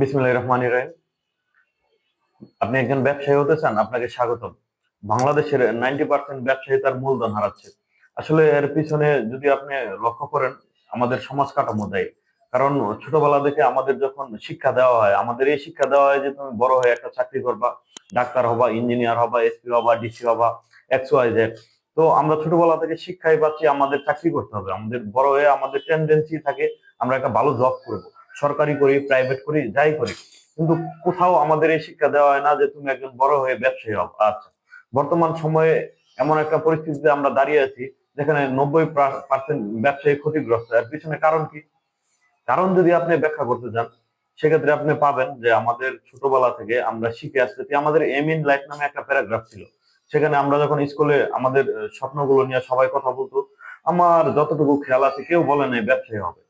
বিসমুল্লাহ রহমান রহিম। আপনি একজন ব্যবসায়ী হতে চান, আপনাকে স্বাগতম। বাংলাদেশের নাইনটি পার্সেন্ট ব্যবসায়ী তার মূলধন হারাচ্ছে। আসলে এর পিছনে যদি আপনি লক্ষ্য করেন, আমাদের সমাজ কাঠামো দেয়। কারণ ছোটবেলা থেকে আমাদের যখন শিক্ষা দেওয়া হয়, আমাদের এই শিক্ষা দেওয়া হয় যে তুমি বড় হয়ে একটা চাকরি করবা, ডাক্তার হবা, ইঞ্জিনিয়ার হবা, এসপি হবা, ডিসি হবা, এক্স, ওয়াই, জেড। তো আমরা ছোটবেলা থেকে শিক্ষাই পাচ্ছি, আমাদের চাকরি করতে হবে। আমাদের বড় হয়ে আমাদের টেন্ডেন্সি থাকে, আমরা একটা ভালো জব করব। সরকারি করি প্রাইভেট করি, যাই করি। কিন্তু কোথাও আমাদের এই শিক্ষা দেওয়া হয় না যে তুমি একজন বড় হয়ে ব্যবসায়ী হও। আচ্ছা বর্তমান সময়ে এমন একটা পরিস্থিতিতে আমরা দাঁড়িয়ে আছি যেখানে নব্বই পার্সেন্ট ব্যবসায়ী ক্ষতিগ্রস্ত। এর পিছনে কারণ কি? কারণ যদি আপনি ব্যাখ্যা করতে চান, সেক্ষেত্রে আপনি পাবেন যে আমাদের ছোটবেলা থেকে আমরা শিখে আসতেছি। আমাদের এম ইন লাইফ নামে একটা প্যারাগ্রাফ ছিল। সেখানে আমরা যখন স্কুলে আমাদের স্বপ্নগুলো নিয়ে সবাই কথা বলতো, আমার যতটুকু খেয়াল আছে কেউ বলে নাই ব্যবসায়ী হবে।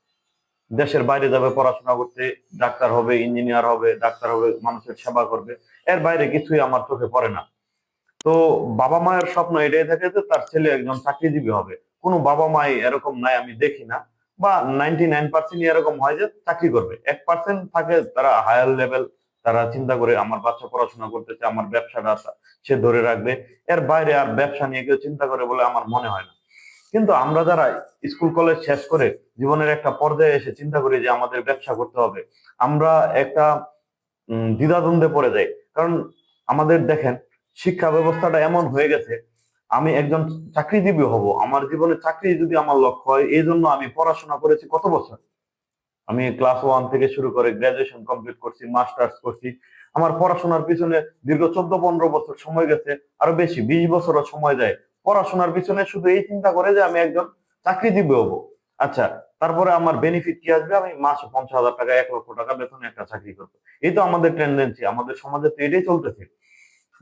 দেশের বাইরে যাবে, পড়াশোনা করতে, ডাক্তার হবে ইঞ্জিনিয়ার হবে, ডাক্তার হবে, মানুষের সেবা করবে। এর বাইরে কিছুই আমার চোখে পড়ে না। তো বাবা মায়ের স্বপ্ন এটাই থাকে যে তার ছেলে একজন চাকরিজীবী হবে। কোনো বাবা মাই এরকম নাই, আমি দেখি না। বা নাইনটি নাইন পার্সেন্ট এরকম হয় যে চাকরি করবে। এক পার্সেন্ট থাকে তারা হায়ার লেভেল তারা চিন্তা করে আমার বাচ্চা পড়াশোনা করতেছে, আমার ব্যবসাটা সে ধরে রাখবে। এর বাইরে আর ব্যবসা নিয়ে কেউ চিন্তা করে বলে আমার মনে হয় না। কিন্তু আমরা যারা স্কুল, কলেজ শেষ করে জীবনের একটা পর্যায়ে এসে চিন্তা করি যে আমাদের ব্যবসা করতে হবে, আমরা একটা দ্বিধাদ্বন্দ্বে পড়ে যাই। কারণ আমাদের দেখেন, শিক্ষা ব্যবস্থাটা এমন হয়ে গেছে, আমি একজন চাকরিজীবী হব, আমার জীবনে চাকরি যদি আমার লক্ষ্য হয়, এই জন্য আমি পড়াশোনা করেছি কত বছর? আমি ক্লাস ওয়ান থেকে শুরু করে গ্রাজুয়েশন কমপ্লিট করছি, মাস্টার্স করছি, আমার পড়াশোনার পিছনে দীর্ঘ চোদ্দ, পনেরো বছর সময় গেছে, আরও বেশি, বিশ বছরও সময় যায়। পড়াশোনার পিছনে শুধু এই চিন্তা করে যে আমি একজন চাকরিজীবী হব। আচ্ছা তারপরে আমার বেনিফিট কি আসবে? আমি মাস পঞ্চাশ হাজার টাকা, এক লক্ষ টাকা বেতনে একটা চাকরি করব। এই তো আমাদের টেন্ডেন্সি আমাদের সমাজে তো এটাই চলতেছে।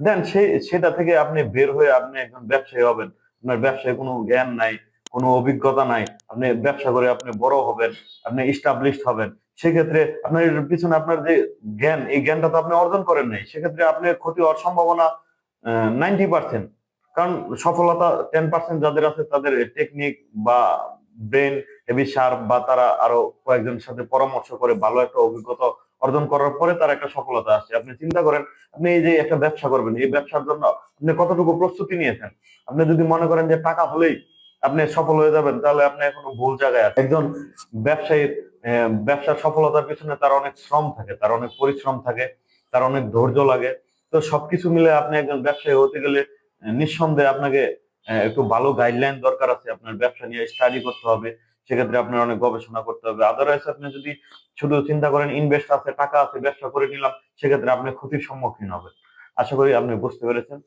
দেন সেই সেটা থেকে আপনি বের হয়ে আপনি একজন ব্যবসায়ী হবেন। আপনার ব্যবসায় কোনো জ্ঞান নাই, কোনো অভিজ্ঞতা নাই। আপনি ব্যবসা করে আপনি বড় হবেন, আপনি ইস্টাবলিশড হবেন। সেক্ষেত্রে আপনার পিছনে আপনার যে জ্ঞান, এই জ্ঞানটা তো আপনি অর্জন করেন নাই। সেক্ষেত্রে আপনি ক্ষতি হওয়ার সম্ভাবনা নাইনটি পার্সেন্ট কারণ সফলতা টেন পার্সেন্ট যাদের আছে তাদের টেকনিক বা ব্রেন হেভি শার্প বা তারা আরও কয়েকজনের সাথে পরামর্শ করে ভালো একটা অভিজ্ঞতা অর্জন করার পরে তার একটা সফলতা আসছে। আপনি চিন্তা করেন, আপনি এই যে একটা ব্যবসা করবেন, এই ব্যবসার জন্য আপনি কতটুকু প্রস্তুতি নিয়েছেন? আপনি যদি মনে করেন যে টাকা হলেই আপনি সফল হয়ে যাবেন, তাহলে আপনি এখনও ভুল জায়গায় আছেন। একজন ব্যবসায়ীর ব্যবসার সফলতার পিছনে তার অনেক শ্রম থাকে, তার অনেক পরিশ্রম থাকে, তার অনেক ধৈর্য লাগে। তো সবকিছু মিলে আপনি একজন ব্যবসায়ী হতে গেলে নিঃসন্দেহে আপনাকে একটু ভালো গাইডলাইন দরকার আছে, আপনার ব্যবসা নিয়ে স্টাডি করতে হবে, সেক্ষেত্রে আপনার অনেক গবেষণা করতে হবে। আদারওয়াইজ আপনি যদি শুধু চিন্তা করেন ইনভেস্ট আছে, টাকা আছে, ব্যবসা করে নিলাম, সেক্ষেত্রে আপনি ক্ষতির সম্মুখীন হবে আশা করি আপনি বুঝতে পেরেছেন।